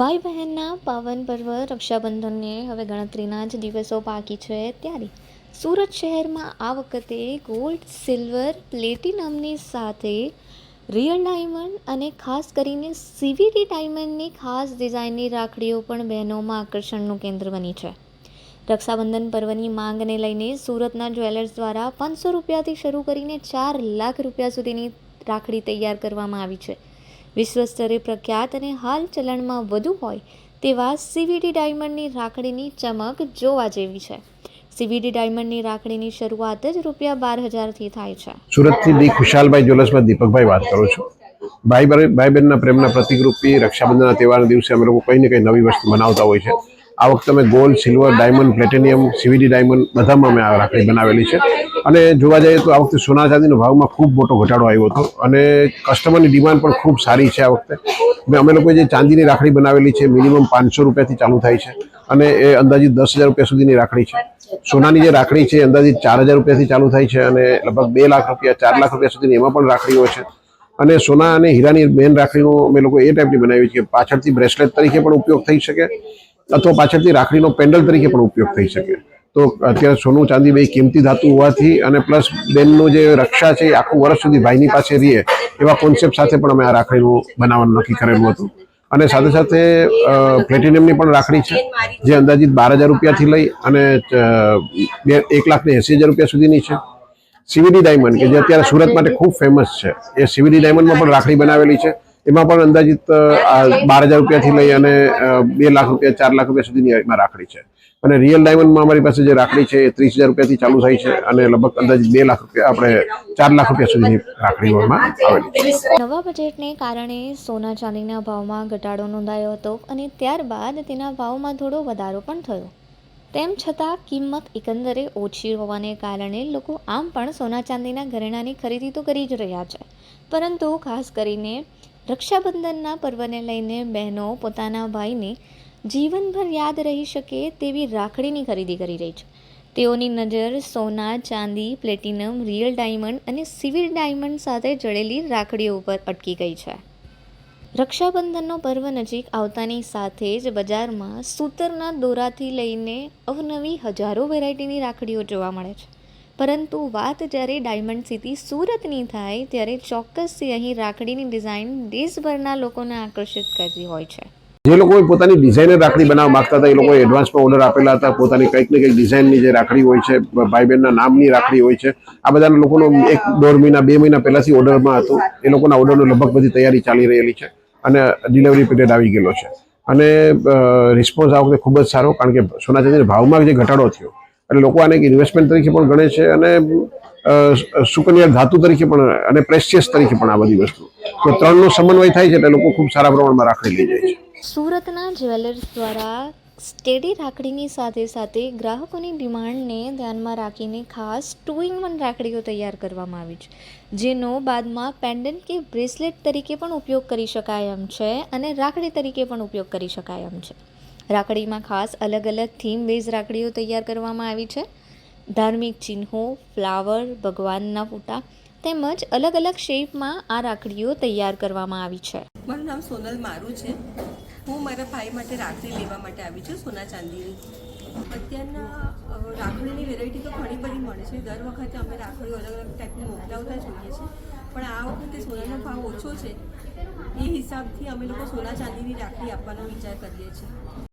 ભાઈ બહેનના પાવન પર્વ રક્ષાબંધનને હવે ગણતરીના જ દિવસો બાકી છે ત્યારે સુરત શહેરમાં આ વખતે ગોલ્ડ, સિલ્વર પ્લેટિનમની સાથે રિયલ ડાયમંડ અને ખાસ કરીને સીવીટી ડાયમંડની ખાસ ડિઝાઇનની રાખડીઓ પણ બહેનોમાં આકર્ષણનું કેન્દ્ર બની છે. રક્ષાબંધન પર્વની માંગને લઈને સુરતના જ્વેલર્સ દ્વારા પાંચસો રૂપિયાથી શરૂ કરીને ચાર લાખ રૂપિયા સુધીની રાખડી તૈયાર કરવામાં આવી છે. વિશ્વ સ્તરે પ્રખ્યાત અને હાલ ચલણમાં વધુ હોય તેવા સીવીડી ડાયમંડની રાખડીની ચમક જોવા જેવી છે. સીવીડી ડાયમંડની રાખડીની શરૂઆત જ રૂપિયા બાર હજારથી થાય છે. સુરતથી દી ખુશાલભાઈ જ્વેલર્સમાં દીપકભાઈ વાત કરું છું. ભાઈ ભાઈ બહેનના પ્રેમના પ્રતિકરૂપી રક્ષાબંધનના તહેવારના દિવસે અમે લોકો કંઈ ને કંઈ નવી વસ્તુ બનાવતા હોય છે. આ વખતે અમે gold silver diamond platinum CVD diamond બધામાં અમે આ રાખડી બનાવેલી છે. અને જોવા જઈએ તો આ વખતે સોના ચાંદીનો ભાવમાં ખૂબ મોટો ઘટાડો આવ્યો હતો અને કસ્ટમરની ડિમાન્ડ પણ ખૂબ સારી છે આ વખતે. અમે લોકોએ જે ચાંદીની રાખડી બનાવેલી છે મિનિમમ પાંચસો રૂપિયાથી ચાલુ થાય છે અને એ અંદાજિત દસ હજાર રૂપિયા સુધીની રાખડી છે. સોનાની જે રાખડી છે અંદાજિત ચાર હજાર રૂપિયાથી ચાલુ થાય છે અને લગભગ બે લાખ રૂપિયા, ચાર લાખ રૂપિયા સુધીની એમાં પણ રાખડીઓ છે. અને સોના અને હીરાની મેન રાખડીનો અમે લોકો એ ટાઈપની બનાવી છે પાછળથી બ્રેસલેટ તરીકે પણ ઉપયોગ થઈ શકે. અથવા પાછળથી રાખડીનો પેન્ડલ તરીકે પણ ઉપયોગ થઈ શકે. તો અત્યારે સોનું ચાંદી બે કિંમતી ધાતુ હોવાથી અને પ્લસ બેનનું જે રક્ષા છે આખું વર્ષ સુધી ભાઈની પાસે રહીએ, એવા કોન્સેપ્ટ સાથે પણ અમે આ રાખડીનું બનાવવાનું નક્કી કરેલું હતું. અને સાથે સાથે પ્લેટિનિયમની પણ રાખડી છે, જે અંદાજિત બાર હજાર રૂપિયાથી લઈ અને બે, એક લાખ ને એંસી હજાર રૂપિયા સુધીની છે. સીવીડી ડાયમંડ, કે જે અત્યારે સુરત માટે ખૂબ ફેમસ છે, એ સીવીડી ડાયમંડમાં પણ રાખડી બનાવેલી છે. એમાં પણ અંદાજિત બાર હજાર રૂપિયાથી લઈ અને બે લાખ રૂપિયા ચાર લાખ રૂપિયા સુધીની એમાં રાખડી છે. અને રિયલ ડાયમંડમાં અમારી પાસે જે રાખડી છે એ ત્રીસ હજાર રૂપિયાથી ચાલુ થાય છે અને લગભગ અંદાજિત બે લાખ રૂપિયા આપણે ચાર લાખ રૂપિયા સુધીની રાખડીઓમાં આવેલી છે. નવા બજેટને કારણે સોના ચાંદીના ભાવમાં ઘટાડો નોંધાયો હતો અને ત્યારબાદ તેના ભાવમાં થોડો વધારો પણ થયો. તેમ છતાં કિંમત એકંદરે ઓછી હોવાને કારણે લોકો આમ પણ સોના ચાંદીના ઘરેણાંની ખરીદી તો કરી જ રહ્યા છે. પરંતુ ખાસ કરીને રક્ષાબંધનના પર્વને લઈને બહેનો પોતાના ભાઈને જીવનભર યાદ રહી શકે તેવી રાખડીની ખરીદી કરી રહી છે. તેઓની નજર સોના, ચાંદી, પ્લેટિનમ, રિયલ ડાયમંડ અને સિવિલ ડાયમંડ સાથે જડેલી રાખડીઓ ઉપર અટકી ગઈ છે. રક્ષાબંધનનો પર્વ નજીક આવતાની સાથે જ બજારમાં સૂતરના દોરાથી લઈને અવનવી હજારો વેરાયટીની રાખડીઓ જોવા મળે છે. પરંતુ વાત જ્યારે ડાયમંડ સિટી સુરતની થાય, ત્યારે ચોક્કસથી અહીં રાખડીની ડિઝાઇન દેશભરના લોકોને આકર્ષિત કરતી હોય છે. જે લોકોએ પોતાની ડિઝાઇનર રાખડી બનાવવા માંગતા હતા, એ લોકોએ એડવાન્સમાં ઓર્ડર આપેલા હતા. પોતાની કંઈક ને કંઈક ડિઝાઇનની જે રાખડી હોય છે ભાઈ બહેનના નામની રાખડી હોય છે, આ બધાના લોકોનો એક દોઢ મહિના, બે મહિના પહેલાથી ઓર્ડરમાં હતો. એ લોકોના ઓર્ડરનો લગભગ બધી તૈયારી ચાલી રહેલી છે અને ડિલિવરી પીરિયડ આવી ગયેલો છે. અને રિસ્પોન્સ આ વખતે ખૂબ જ સારો, કારણ કે સોના ચાંદીના ભાવમાં જે ઘટાડો થયો એટલે લોકો આને એક ઇન્વેસ્ટમેન્ટ તરીકે પણ ગણે છે અને સુકન્યા ધાતુ તરીકે પણ અને પ્રેશિયસ તરીકે પણ આ બધી વસ્તુ. તો ત્રણનો સમન્વય થાય છે એટલે લોકો ખૂબ સારા પ્રમાણમાં રાખડી લઈ જાય છે. સુરતના જ્વેલર્સ દ્વારા સ્ટેડી રાખડીની સાથે સાથે ગ્રાહકોની ડિમાન્ડને ધ્યાનમાં રાખીને ખાસ ટુ ઇન વન રાખડીઓ તૈયાર કરવામાં આવી છે. જેનો બાદમાં પેન્ડન્ટ કે બ્રેસલેટ તરીકે પણ ઉપયોગ કરી શકાય એમ છે અને રાખડી તરીકે પણ ઉપયોગ કરી શકાય એમ છે. રાખડીમાં ખાસ અલગ અલગ થીમ બેઝ રાખડીઓ તૈયાર કરવામાં આવી છે. ધાર્મિક ચિહ્નો ફ્લાવર ભગવાનના ફોટા તેમજ અલગ અલગ શેપમાં આ રાખડીઓ તૈયાર કરવામાં આવી છે. મારું નામ સોનલ મારું છે. હું મારા ભાઈ માટે રાખડી લેવા માટે આવી છું, સોના ચાંદીની. અત્યારના રાખડીની વેરાયટી તો ઘણી બધી મળે છે. દર વખતે અમે રાખડીઓ અલગ અલગ ટાઈપની મોકલાવતા જોઈએ છીએ. પણ આ વખતે સોનાનો ભાવ ઓછો છે. એ હિસાબથી અમે લોકો સોના ચાંદીની રાખડી આપવાનો વિચાર કરીએ છીએ.